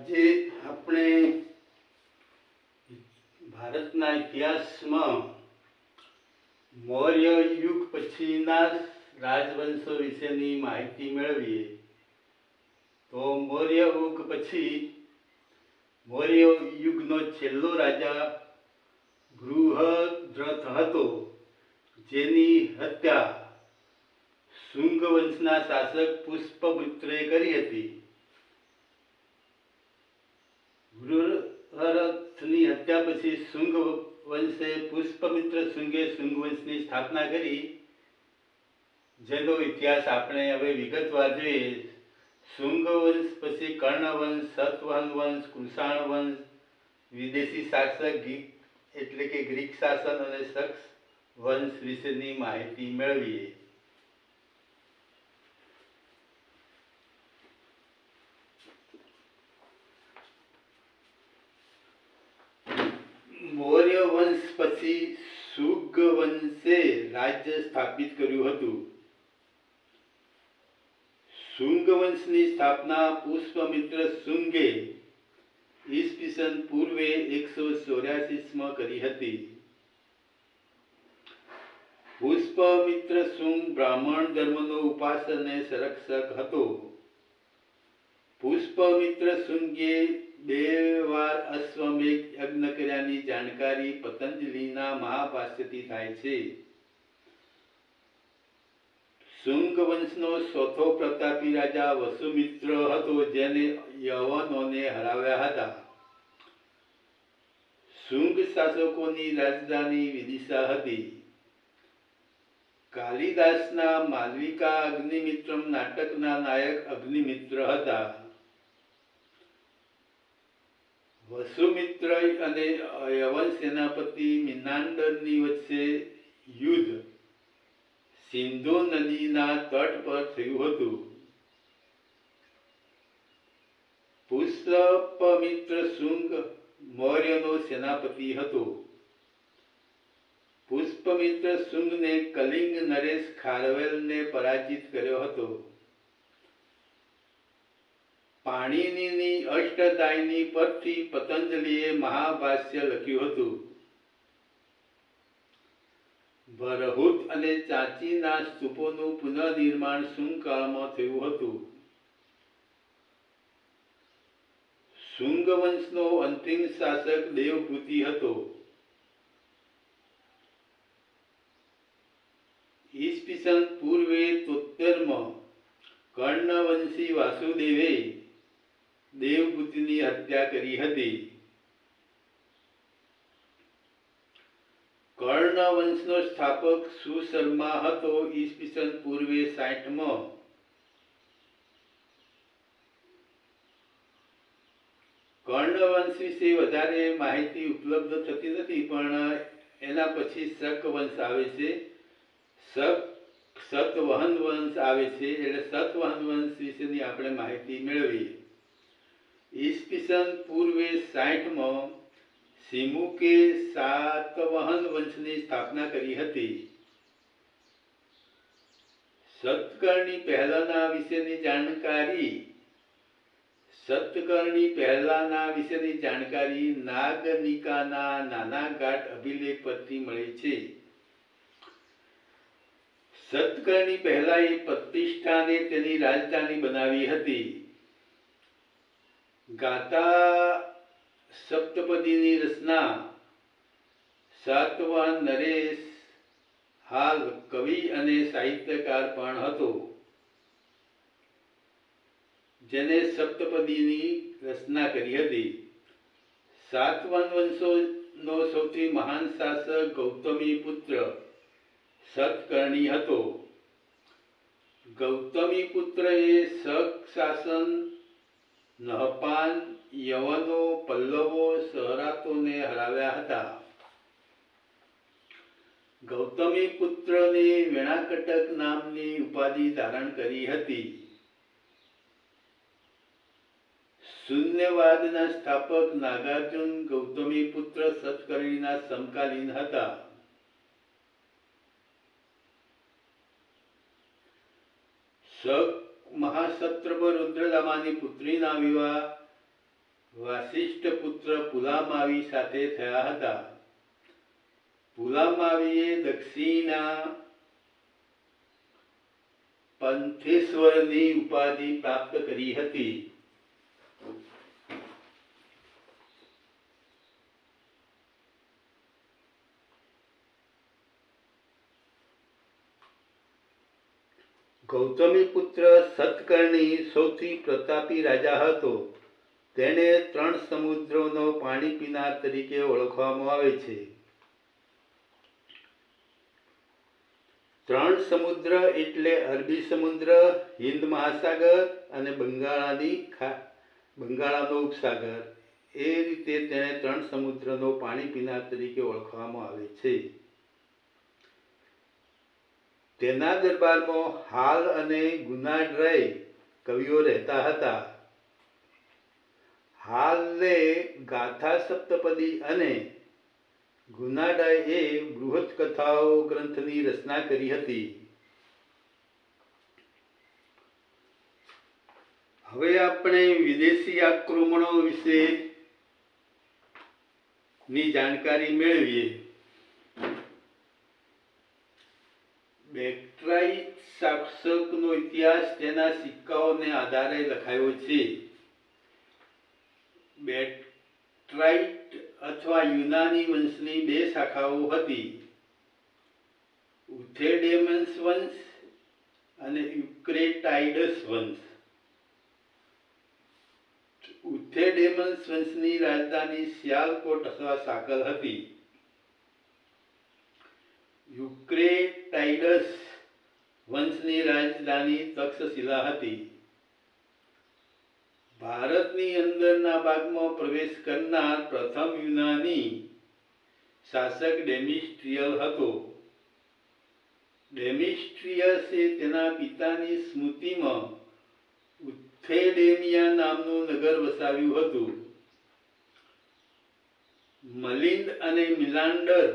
આજે આપણે ભારતના ઇતિહાસમાં મૌર્ય યુગ પછીના રાજવંશો વિશેની માહિતી મેળવીએ. તો મૌર્ય યુગ પછી મૌર્ય યુગનો છેલ્લો રાજા બૃહદ્રથ હતો, જેની હત્યા શુંગ વંશના શાસક પુષ્પમિત્રે કરી હતી. બૃહરથની પછી શુંગ વંશે પુષ્પમિત્ર શુંગે શુંગ વંશની સ્થાપના કરી. જેનો ઇતિહાસ આપણે હવે વિગતવાર જોઈએ. શુંગ વંશ પછી કર્ણ વંશ સતવહન વંશ, કૃષાણ વંશ, વિદેશી શાસક, ગીત એટલે કે ગ્રીક શાસન અને શખ્સ વંશ વિશેની માહિતી મેળવીએ મૌર્ય વંશ પછી શુગ વંશે રાજ્ય સ્થાપિત કર્યું હતું. શુંગ વંશની સ્થાપના પુષ્પમિત્ર શુંગે ઈસવીસન પૂર્વે એકસો ચોર્યાસીસમાં કરી હતી. પુષ્પમિત્ર શુંગ બ્રાહ્મણ ધર્મનો ઉપાસક અને સંરક્ષક હતો. પુષ્પમિત્ર શુંગે બે વાર અશ્વમેઘ યજ્ઞ કર્યાની જાણકારી પતંજલિના મહાભાષ્યથી થાય છે. શુંગ વંશનો ચોથો પ્રતાપી રાજા વસુમિત્ર હતો જેને યવનોને હરાવ્યા હતા. શુંગ શાસકોની રાજધાની વિદિશા હતી. કાલિદાસના માલવિકા અગ્નિમિત્રમ નાટકના નાયક અગ્નિમિત્ર હતા. વસુમિત્ર અને યવન સેનાપતિ મિનાંડરની વચ્ચે યુદ્ધ. સિંધુ નદીના તટ પર થયું હતું. પુષ્પમિત્ર શુંગ મૌર્યનો સેનાપતિ હતો. પુષ્પમિત્ર શુંગને કલિંગ નરેશ ખારવેલને પરાજિત કર્યો હતો. પાણીની અષ્ટદાયની પરથી પતંજલિએ મહાભાષ્ય લખ્યું હતું. ભરહૂત અને ચાંચીના સ્તૂપોનું પુનઃનિર્માણ શુંગકાળમાં થયું હતું? શુંગ અંતિમ શાસક દેવભૂતિ હતો. ઈસવીસન પૂર્વે તોત્તરમાં કર્ણવંશી વાસુદેવે દેવભૂતિની હત્યા કરી હતી. કર્ણવંશનો સ્થાપક સુશર્મા હતો ઈસવીસન પૂર્વે સાઠમાં. કર્ણવંશ વિશે વધારે માહિતી ઉપલબ્ધ થતી નથી, પણ એના પછી શક વંશ આવે છે. શક સતવહન વંશ આવે છે, એટલે સતવહન વંશ વિશેની આપણે માહિતી મેળવીએ. ઈસવીસન પૂર્વે સાઠમાં સિમુકે સાતવાહન વંશની સ્થાપના કરી હતી. સત્કર્ણી પહેલાના વિશેની જાણકારી, સત્કર્ણી પહેલાના વિશેની જાણકારી નાગનિકાના નાના ઘાટ અભિલેખ પરથી મળે છે. સત્કર્ણી પહેલા એ પ્રતિષ્ઠાને તેની રાજધાની બનાવી હતી. ગાતા સપ્તપદીની રચના સાતવાન નરેશ, હાલ કવિ અને સાહિત્યકાર પણ હતો. જેને સપ્તપદીની રચના કરી હતી. સાતવાન વંશોનો સૌથી મહાન શાસક ગૌતમી પુત્ર સતકર્ણી હતો. ગૌતમી પુત્રએ શક શાસન નહપાન યવનો પલ્લવો સહરાતોને હરાવ્યા હતા. ગૌતમી પુત્રને વેણાકટક નામની ઉપાધિ ધારણ કરી હતી. શૂન્યવાદના સ્થાપક નાગાર્જુન ગૌતમી પુત્ર સતકર્ણીના સમકાલીન હતા. શક મહાસત્રપ રુદ્રદામાની પુત્રીના વિવાહ વાસિષ્ઠ પુત્ર પુલામાવી સાથે થયા હતા. પુલામાવીએ દક્ષિણા પંથેશ્વરની ઉપાધિ પ્રાપ્ત કરી હતી. ગૌતમી પુત્ર સતકર્ણી સૌથી પ્રતાપી રાજા હતો. તેને ત્રણ સમુદ્રોનો પાણી પીનાર તરીકે ઓળખવામાં આવે છે. ત્રણ સમુદ્ર એટલે અરબી સમુદ્ર હિન્દ મહાસાગર અને બંગાળાની બંગાળાનો ઉપસાગર. એ રીતે તેને ત્રણ સમુદ્રનો પાણી પીનાર તરીકે ઓળખવામાં આવે છે. તેના દરબારમાં હાલ અને ગુનાડ રહી કવિઓ રહેતા હતા. હાલે ગાથા સપ્તપદી અને ગુનાડાએ બૃહદ કથાઓ ગ્રંથની રચના કરી હતી. હવે આપણે વિદેશી આક્રમણો વિશે ની જાણકારી મેળવીએ. બેક્ટ્રાઇટ શાસકનો ઇતિહાસ તેના સિક્કાઓને આધારે લખાયો છે. બેક્ટ્રાઇટ અથવા યુનાની વંશની બે શાખાઓ હતી. ઉથેડેમન્સ વંશ અને યુક્રેટાઇડસ વંશ. ઉથેડેમન્સ વંશની રાજધાની સિયાલકોટ અથવા સાકલ હતી. યુક્રેટાઇડસ વંશની રાજધાની તક્ષશિલા હતી. ભારતની અંદરના ભાગમાં પ્રવેશ કરનાર પ્રથમ યુનાની શાસક ડેમિસ્ટ્રિયલ હતો. ડેમિસ્ટ્રિયસે તેના પિતાની સ્મૃતિમાં ઉથેડેમિયા નામનું નગર વસાવ્યું હતું. મલિંદ અને મિલાન્ડર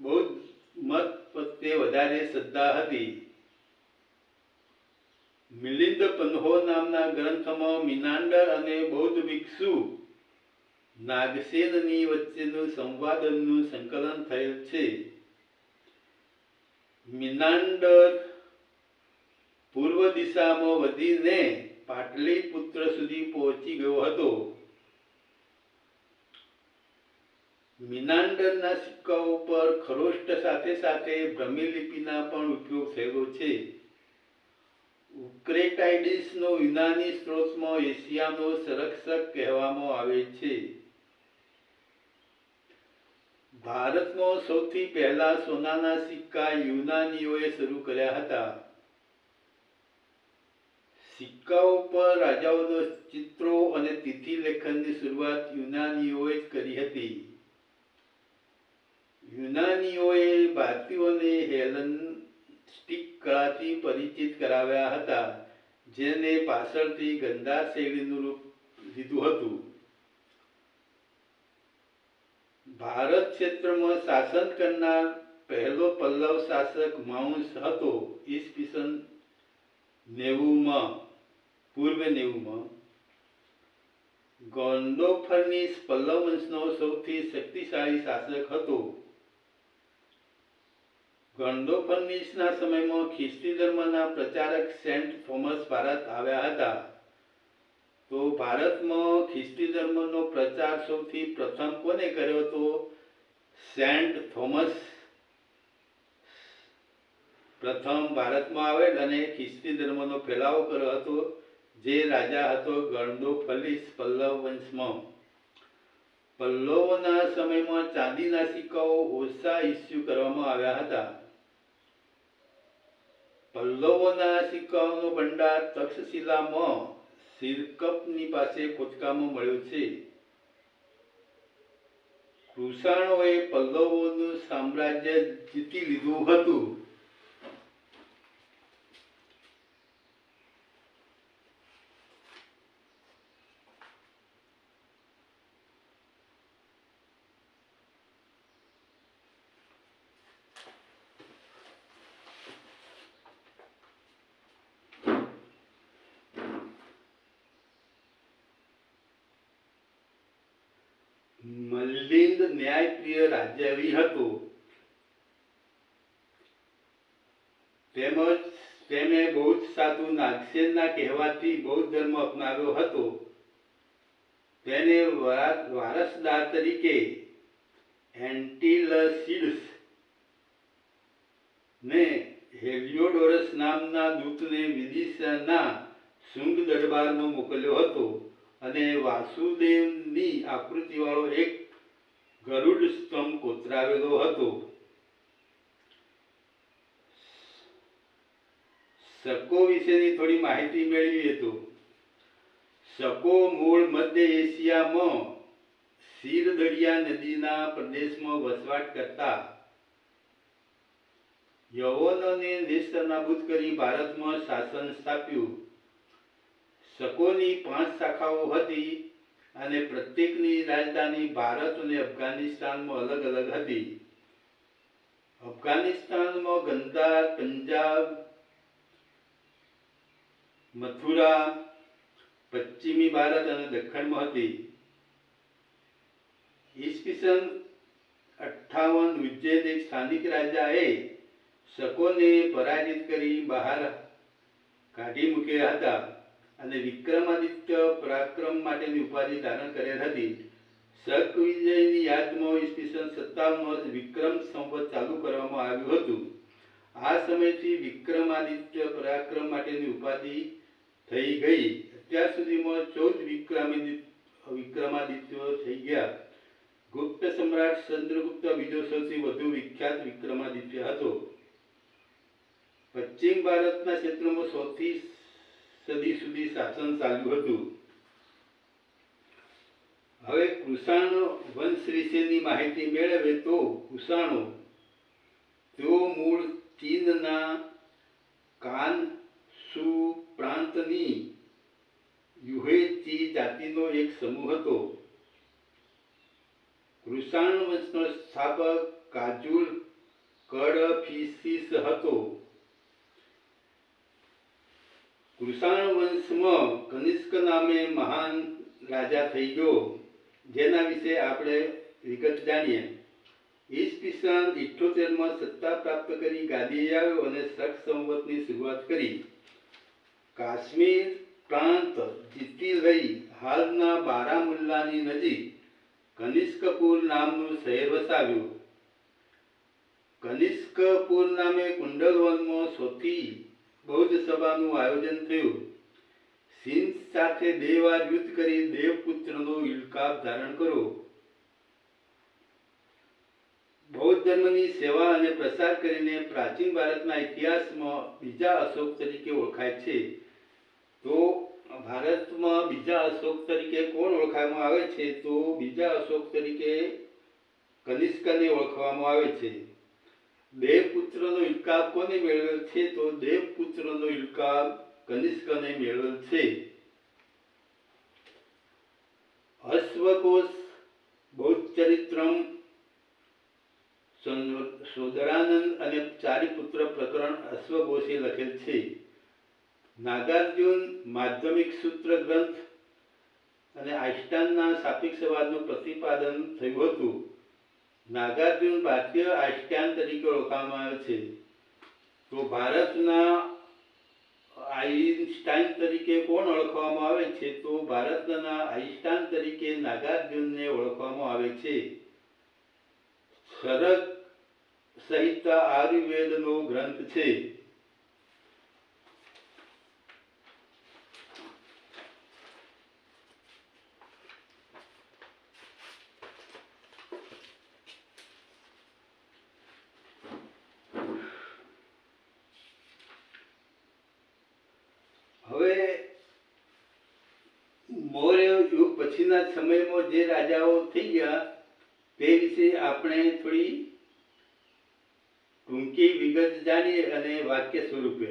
બૌદ્ધ મત પ્રત્યે વધારે શ્રદ્ધા હતી. મિલિંદ પન્હો નામના ગ્રંથમાં મિનાન્ડર અને બૌદ્ધ ભિક્ષુ નાગસેનની વચ્ચેનું સંવાદનનું સંકલન થયેલ છે. મિનાન્ડર પૂર્વ દિશામાં વધીને પાટલીપુત્ર સુધી પહોંચી ગયો હતો. મિનાન્ડરના સિક્કાઓ પર ખરોષ્ટ સાથે સાથે બ્રહ્મી લિપિના પણ ઉપયોગ થયેલો છે. ઉક્રેટાઇડિસનો યુનાની સ્ત્રોતમાં એશિયાનો સંરક્ષક કહેવામાં આવે છે. ભારતમાં સૌથી પહેલા સોનાના સિક્કા યુનાનીઓએ શરૂ કર્યા હતા. સિક્કાઓ પર રાજાઓના ચિત્રો અને તિથિ લેખનની શરૂઆત યુનાનીઓએ જ કરી હતી. યુનાનીઓએ ભારતીયોને હેલનસ્ટિક કળાથી પરિચિત કરાવ્યા હતા, જેને પાછળથી ગંધા શૈલીનું રૂપ લીધું હતું. ભારત ક્ષેત્રમાં શાસન કરનાર પહેલો પલ્લવ શાસક માઉન્સ હતો ઈસવીસન નેવુંમાં, પૂર્વે નેવુંમાં. ગોંડોફર્નિસ પલ્લવ વંશનો સૌથી શક્તિશાળી શાસક હતો. ગોંડોફર્નિસના સમયમાં ખ્રિસ્તી ધર્મના પ્રચારક સેન્ટ થોમસ ભારત આવ્યા હતા. તો ભારતમાં ખ્રિસ્તી ધર્મનો પ્રચાર સૌથી પ્રથમ કોને કર્યો હતો સેન્ટ થોમસ. પ્રથમ ભારતમાં આવેલ અને ખ્રિસ્તી ધર્મનો ફેલાવો કર્યો હતો, જે રાજા હતો ગણદોફલિસ પલ્લવ વંશમાં. પલ્લવોના સમયમાં ચાંદીના સિક્કાઓ ઓછા ઇસ્યુ કરવામાં આવ્યા હતા. પલ્લવોના સિક્કાઓનો ભંડાર તક્ષશિલામાં સિરકપની પાસે ખોદકામાં મળ્યો છે. કૃષાણોએ પલ્લવોનું સામ્રાજ્ય જીતી લીધું હતું. તેમજ તેમણે બૌદ્ધ સાધુ નાગસેનના કહેવાથી બૌદ્ધ ધર્મ અપનાવ્યો હતો. તેને વારસદાર તરીકે એન્ટીલસીડ્સ ને હેલિયોડોરસ નામના દૂતને વિદિશાના શુંગ દરબારમાં મોકલ્યો હતો અને વાસુદેવની આકૃતિવાળો એક ગરુડ સ્તંભ કોતરાવેલો હતો. શકો વિશેની થોડી માહિતી મેળવી હતું શકો મૂળ મધ્ય એશિયામાં સીરદરિયા નદીના પ્રદેશમાં વસવાટ કરતા યવનોને નેસ્તનાબૂદ કરી ભારતમાં શાસન સ્થાપ્યું. શકોની પાંચ શાખાઓ હતી અને પ્રત્યેકની રાજધાની ભારત અને અફઘાનિસ્તાનમાં અલગ અલગ હતી. અફઘાનિસ્તાનમાં ગંદાર પંજાબ મથુરા, પશ્ચિમી ભારત અને દક્ષિણમાં હતી ઈસવીસન અઠ્ઠાવન ઉજ્જૈન એક સ્થાનિક રાજાએ શકોને પરાજિત કરી બહાર કાઢી મૂક્યા હતા અને વિક્રમાદિત્ય પરાક્રમ માટેની ઉપાધિ ધારણ કરેલ હતી. શક વિજયની યાદમાં ઈસવીસન સત્તાવન વિક્રમ સંવત ચાલુ કરવામાં આવ્યું હતું. આ સમયથી વિક્રમાદિત્ય પરાક્રમ માટેની ઉપાધિ થઈ ગઈ. અત્યાર સુધીમાં ચૌદ વિક્રમાદિત્ય, વિક્રમાદિત્યો થઈ ગયા. ગુપ્ત સમ્રાટ ચંદ્રગુપ્ત બીજો સૌથી વધુ વિખ્યાત વિક્રમાદિત્ય હતો. પશ્ચિમ ભારતના ક્ષેત્રમાં સૌથી સદી સુધી શાસન ચાલ્યું હતું. હવે કૃષાણ વંશ વિશેની માહિતી મેળવે તો કૃષાણો, તેઓ મૂળ ચીનના કાન, સુ પ્રાંતની યુહેતી જાતિનો એક સમૂહ હતો. કૃષાણ વંશનો સ્થાપક કાજુલ કડફિસિસ હતો. કૃષાણ વંશમાં કનિષ્ક નામે મહાન રાજા થઈ ગયો. જેના વિશે આપણે વિગત જાણીએ. ઈસવીસન ઇઠ્ઠોતેરમાં સત્તા પ્રાપ્ત કરી ગાદીએ આવ્યો અને શક સંવતની શરૂઆત કરી. કાશ્મીર પ્રાંત જીતી રહી હાલના બારામુલ્લાની નજીક કનિષ્કપુર નામનું શહેર વસાવ્યું. કનિષ્કપુર નામે કુંડલવનમાં સૌથી બૌદ્ધ સભાનું આયોજન થયું. સિંહ સાથે બે વાર યુદ્ધ કરી દેવપુત્રનો ઇલકાબ ધારણ કરો. બૌદ્ધ ધર્મની સેવા અને પ્રસાર કરીને પ્રાચીન ભારતના ઇતિહાસમાં બીજા અશોક તરીકે ઓળખાય છે. તો ભારતમાં બીજા અશોક તરીકે કોણ ઓળખવામાં આવે છે? તો બીજા અશોક તરીકે કનિષ્કને ઓળખવામાં આવે છે. દેવપુત્રનો ઇલકાબ કોને મેળવેલ છે? તો દેવપુત્રનો ઇલકાબ કનિષ્કને મેળવેલ છે. અશ્વકોશ બૌદ્ધ ચરિત્રમ સોદરાનંદ અને ચારિપુત્ર પ્રકરણ અશ્વઘોષે લખેલ છે. નાગાર્જુન માધ્યમિક સૂત્ર ગ્રંથ અને આઇસ્ટાનના સાપેક્ષવાદનું પ્રતિપાદન થયું હતું. નાગાર્જુન ભારતીય આઇસ્ટાન તરીકે ઓળખવામાં આવે છે. તો ભારતના આઈન્સ્ટાઈન તરીકે કોણ ઓળખવામાં આવે છે? તો ભારતના આઈન્સ્ટાઈન તરીકે નાગાર્જુનને ઓળખવામાં આવે છે. સરગ સહિત આયુર્વેદનો ગ્રંથ છે હવે મૌર્ય યુગ પછીના સમયમાં જે રાજાઓ થઈ ગયા, તે વિશે આપણે થોડી ટૂંકી વિગત જાણીએ અને વાક્ય સ્વરૂપે.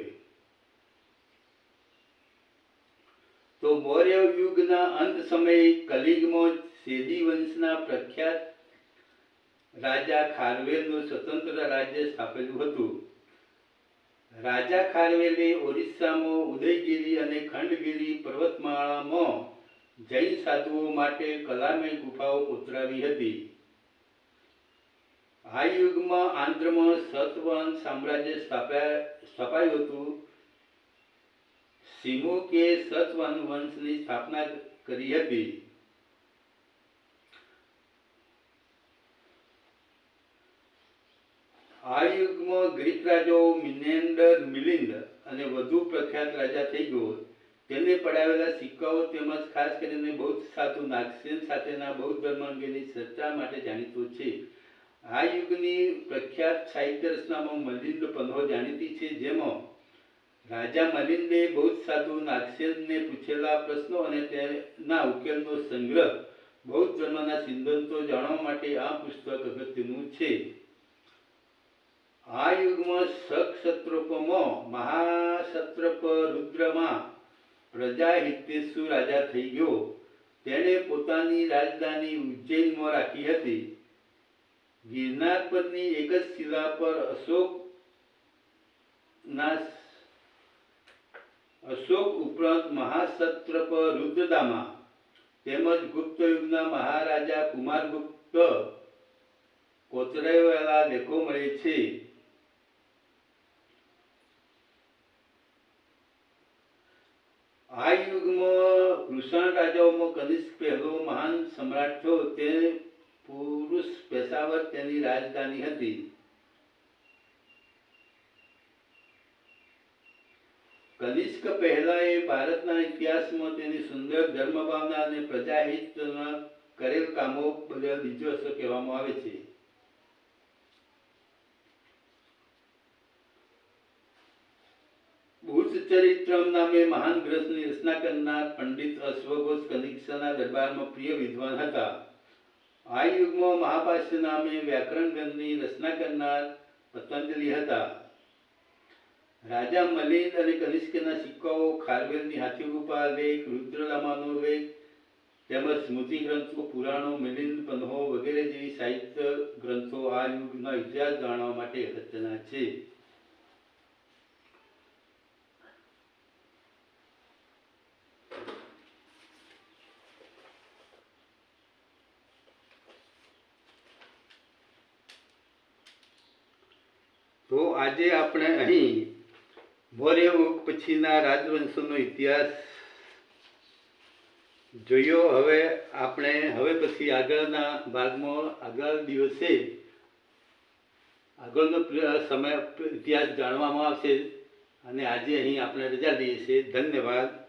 તો મૌર્ય યુગના અંત સમયે કલિગમાં સેદી વંશના પ્રખ્યાત રાજા ખારવેલનું સ્વતંત્ર રાજ્ય સ્થાપેલું હતું. રાજા ખારવેલે ઓરિસ્સામાં ઉદયગીરી અને ખંડગીરી પર્વતમાળામાં જૈન સાધુઓ માટે કલામય ગુફાઓ કોતરાવી હતી. આ યુગમાં આંધ્રમાં સતવન સામ્રાજ્ય સ્થાપ્યા હતું. સિમુકે સતવન વંશની સ્થાપના કરી હતી. આ યુગમાં ગ્રીક રાજાઓ મિનેન્ડર મિલિંદ અને વધુ પ્રખ્યાત રાજા થઈ ગયો. તેને પડાવેલા સિક્કાઓ તેમજ ખાસ કરીને બૌદ્ધ સાધુ નાગસેન સાથેના બૌદ્ધ ધર્મ અંગેની ચર્ચા માટે જાણીતું છે. આ યુગની પ્રખ્યાત સાહિત્ય રચનામાં મલિંદ પંદો જાણીતી છે, જેમાં રાજા મલિંદે બૌદ્ધ સાધુ નાગસેનને પૂછેલા પ્રશ્નો અને તેના ઉકેલનો સંગ્રહ બૌદ્ધ ધર્મના સિદ્ધાંતો જાણવા માટે આ પુસ્તક અગત્યનું છે. આ યુગમાં શક ક્ષત્રોપમાં મહાક્ષત્રપ રુદ્રમાં પ્રજા હિતેશુ રાજા થઈ ગયો. તેણે પોતાની રાજધાની ઉજ્જૈનમાં રાખી હતી. ગિરનાર પરની એક જ શિલા પર અશોક ના અશોક ઉપરાંત મહાક્ષત્રપ રુદ્રદામા તેમજ ગુપ્ત યુગના મહારાજા કુમારગુપ્ત કોતરાયેલા લેખો મળે છે આ યુગમાં કૃષણ રાજાઓમાં કનિષ્ક પહેલો મહાન સમ્રાટ થયો, તે પુરુષ પેશાવર તેની રાજધાની હતી. કનિષ્ક પહેલા એ ભારતના ઇતિહાસમાં તેની સુંદર ધર્મ ભાવના અને પ્રજાહિતના કરેલ કામો બદલ બીજો કહેવામાં આવે છે બુદ્ધ રચના રચના રાજા મલિંદ અને કનિષ્કના સિક્કાઓ ખારવેલની હાથી ગુફા લેખ રુદ્રલામાનો લેખ તેમજ સ્મૃતિ ગ્રંથો, પુરાણો, મિલિંદ પન્હો વગેરે જેવી સાહિત્ય ગ્રંથો આ યુગના ઇતિહાસ જાણવા માટે અગત્યના છે. તો આજે આપણે અહીં મૌર્ય પછીના રાજવંશોનો ઇતિહાસ જોયો. હવે આપણે હવે પછી આગળના ભાગમાં આગળ દિવસે આગળનો સમય ઇતિહાસ જાણવામાં આવશે. અને આજે અહીં આપણે રજા દઈએ છીએ. ધન્યવાદ.